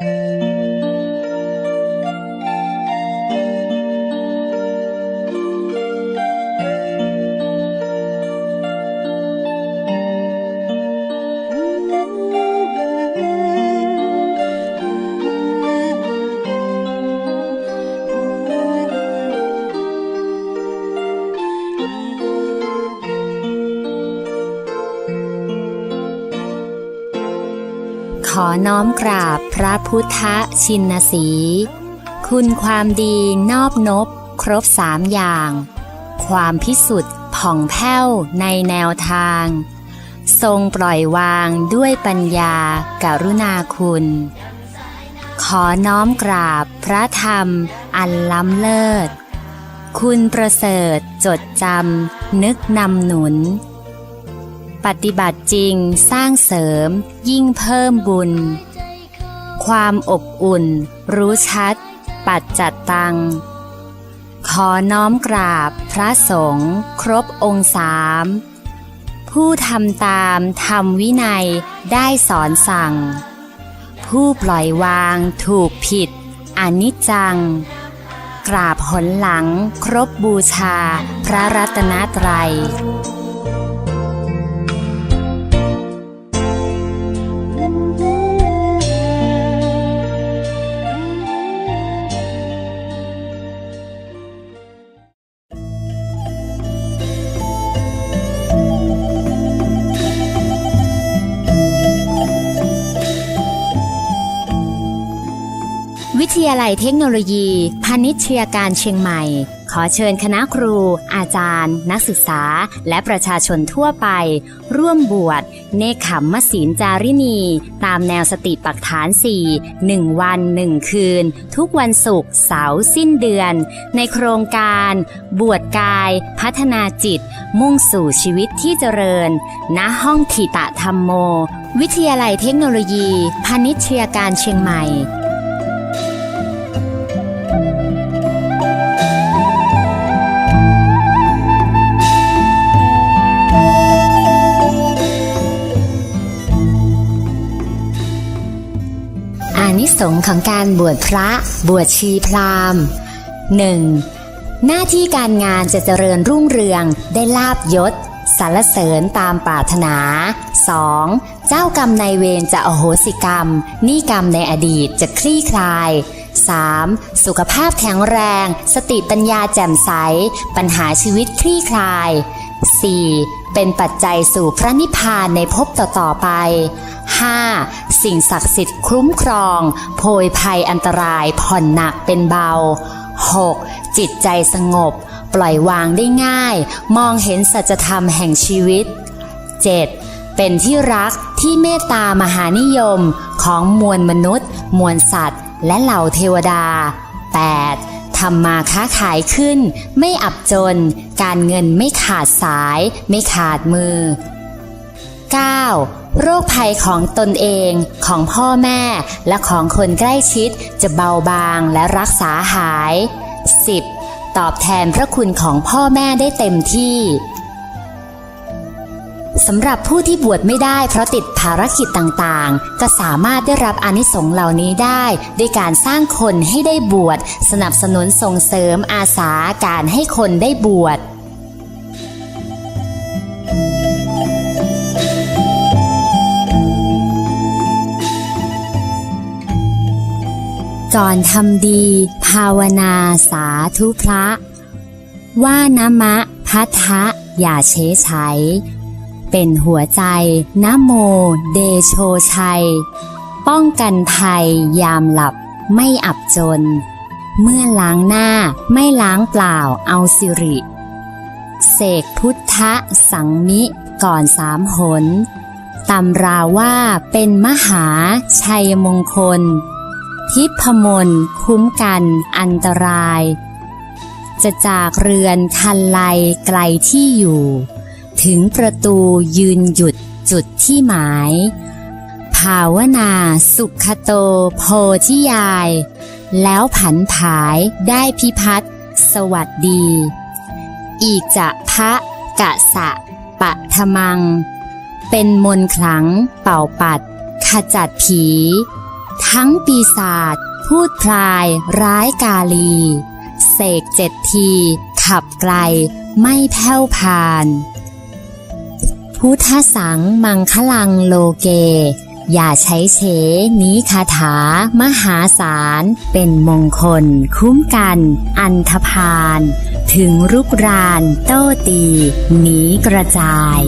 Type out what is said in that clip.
ข อน้อมกราบพระพุทธชินสี คุณความดีนอบนบ ครบสามอย่าง ความพิสุทธิ์ผ่องแผ้วในแนวทาง ทรงปล่อยวางด้วยปัญญาการุณาคุณ ขอน้อมกราบพระธรรมอันล้ำเลิศ คุณประเสริฐจดจำนึกนำหนุน ปฏิบัติจริงสร้างเสริม ยิ่งเพิ่มบุญ ความอบอุ่น รู้ชัด ปัจจัดตัง ขอน้อมกราบพระสงฆ์ครบองค์สามผู้ทำตามธรรมวินัยได้สอนสั่ง ผู้ปล่อยวางถูกผิดอนิจจัง กราบหนหลังครบบูชาพระรัตนตรัย ทยาลัยเทคโนโลยีพาณิชยการเชียงใหม่ ขอเชิญคณะครู อาจารย์ นักศึกษา และประชาชนทั่วไป ร่วมบวชเนคขมมศีลจารินีตามแนวสติปักฐาน 4 1 วัน 1 คืน ทุกวันศุกร์เสาร์สิ้นเดือน ในโครงการ บวชกาย พัฒนาจิต มุ่งสู่ชีวิตที่เจริญ ณห้องถิตะธรรมโม วิทยาลัยเทคโนโลยีพาณิชยการเชียงใหม่ สงส์ของการบวชพระ บวชชีพราหมณ์ 1. หน้าที่การงานจะเจริญรุ่งเรืองได้ลาบยศสรรเสริญตามปรารถนา 2. เจ้ากรรมนายเวรจะอโหสิกรรมนี้กรรมในอดีตจะคลี่คลาย 3. สุขภาพแข็งแรง สติปัญญาแจ่มใส ปัญหาชีวิตคลี่คลาย 4. เป็นปัจจัยสู่พระนิพพานในภพต่อๆไป 5. สิ่งศักดิ์สิทธิ์คุ้มครอง โพยภัยอันตรายผ่อนหนักเป็นเบา 6. จิตใจสงบ ปล่อยวางได้ง่าย มองเห็นสัจธรรมแห่งชีวิต 7. เป็นที่รักที่เมตตามหานิยมของมวลมนุษย์ มวลสัตว์ และเหล่าเทวดา 8. ทำมาค้าขายขึ้น ไม่อับจน การเงินไม่ขาดสาย ไม่ขาดมือ 9. โรคภัยของตนเองของพ่อแม่และของคนใกล้ชิดจะเบาบางและรักษาหาย 10. ตอบแทนพระคุณของพ่อแม่ได้เต็มที่สำหรับผู้ที่บวชไม่ได้เพราะติดภารกิจต่างๆ ก็สามารถได้รับอนิสงส์เหล่านี้ได้ด้วยการสร้างคนให้ได้บวช สนับสนุนส่งเสริมอาสาการให้คนได้บวช ก่อนทำดี ภาวนาสาธุพระ ว่านะมะพัทธะอย่าเฉยใช้เป็นหัวใจนะโมเดโชชัย ป้องกันภัยยามหลับไม่อับจน เมื่อล้างหน้าไม่ล้างเปล่าเอาสิริ เสกพุทธะสังมิก่อนสามหนตำราว่าเป็นมหาชัยมงคล ทิพมนคุ้มกันอันตราย จะจากเรือนคันไลไกลที่อยู่ ถึงประตูยืนหยุดจุดที่หมาย ภาวนาสุขโตโพธิยาย แล้วผันผายได้พิพัฒน์สวัสดี อีกจะพระกะสะปะทมัง เป็นมนต์ขลังเป่าปัด ขจัดผี ทั้งปีศาจพูดพลายร้ายกาลี เสกเจ็ดที ขับไกลไม่แผ่วพาน พุทธสังมังคลังโลเก อย่าใช้เฉนี้คาถามหาศาล เป็นมงคล คุ้มกัน อันธพาล ถึงรุกราน โต้ตีหนีกระจาย